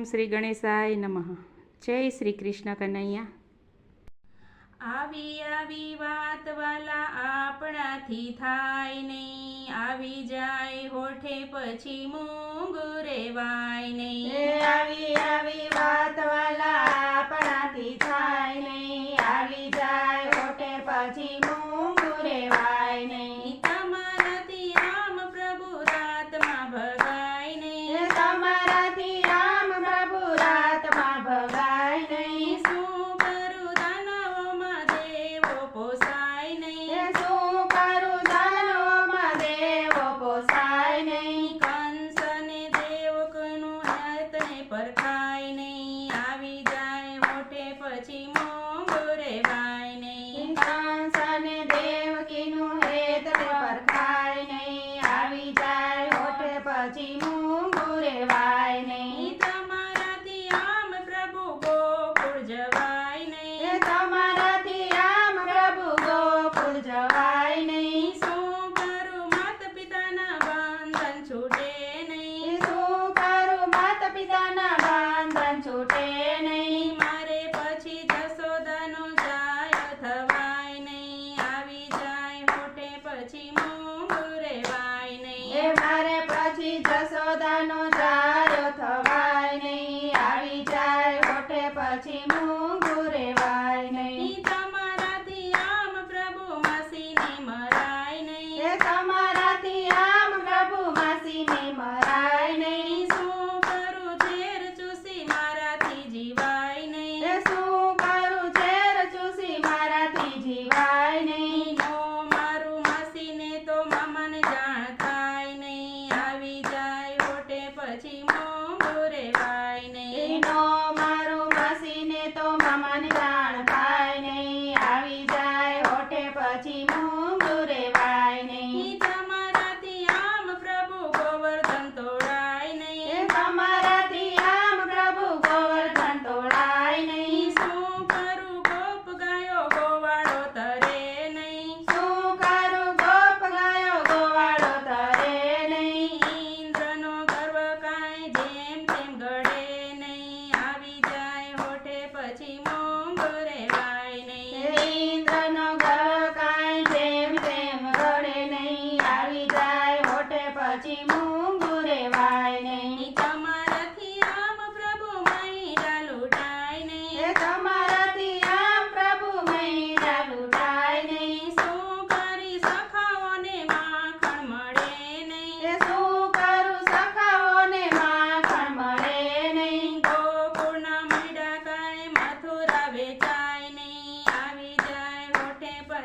ઓમ શ્રી ગણેશાય નમઃ. જય શ્રી કૃષ્ણ કનૈયા. આવી આવી વાત વાલા આપણાથી થાય નહીં. આવી જાય હોઠે પછી મૂંગ રેવાય નહીં. આવી આવી વાત વાલા 金。બધાનો સારો થવા queima.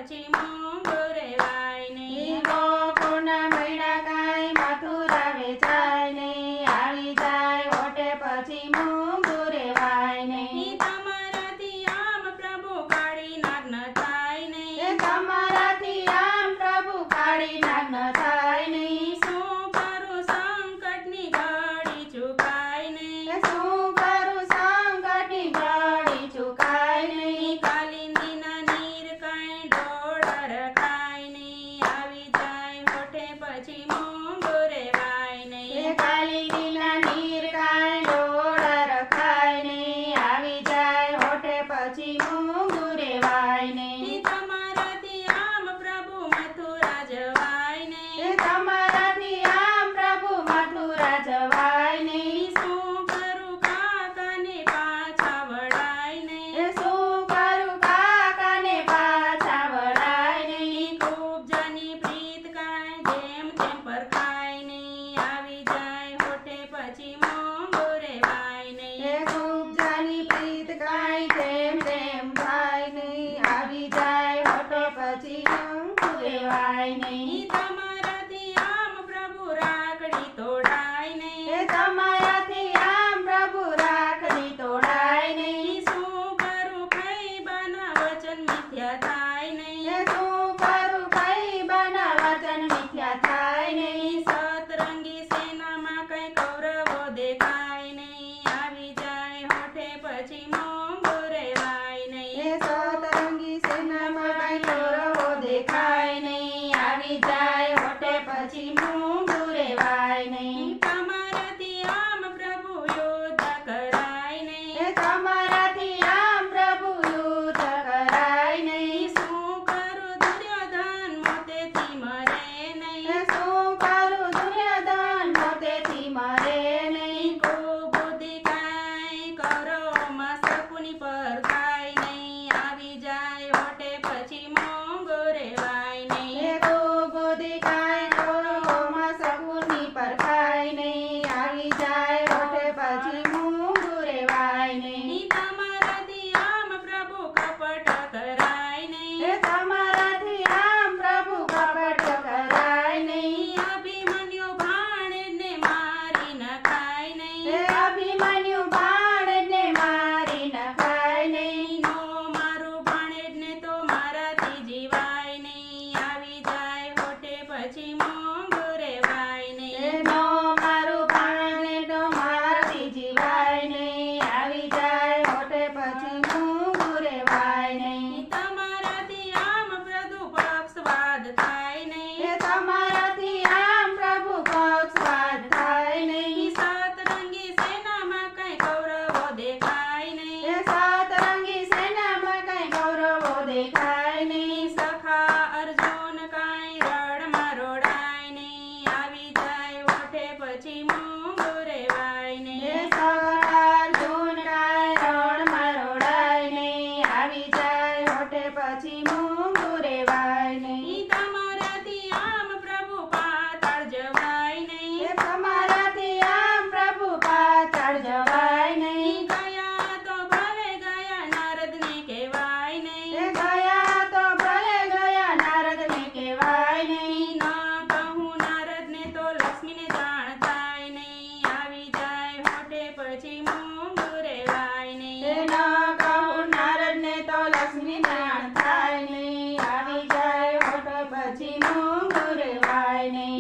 chile training.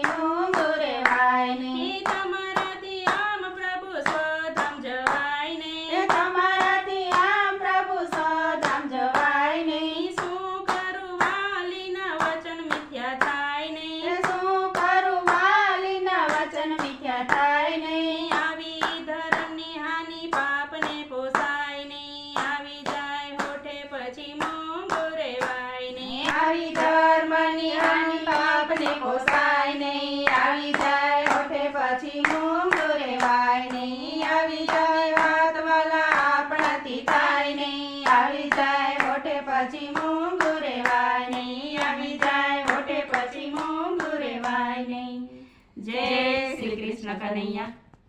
ડુંગરે વાય ને પછી મોંઘુ રેવાય નહીં આવી જાય મોટે પછી મોંઘુ રેવાય નહીં જય શ્રી કૃષ્ણ કનૈયા.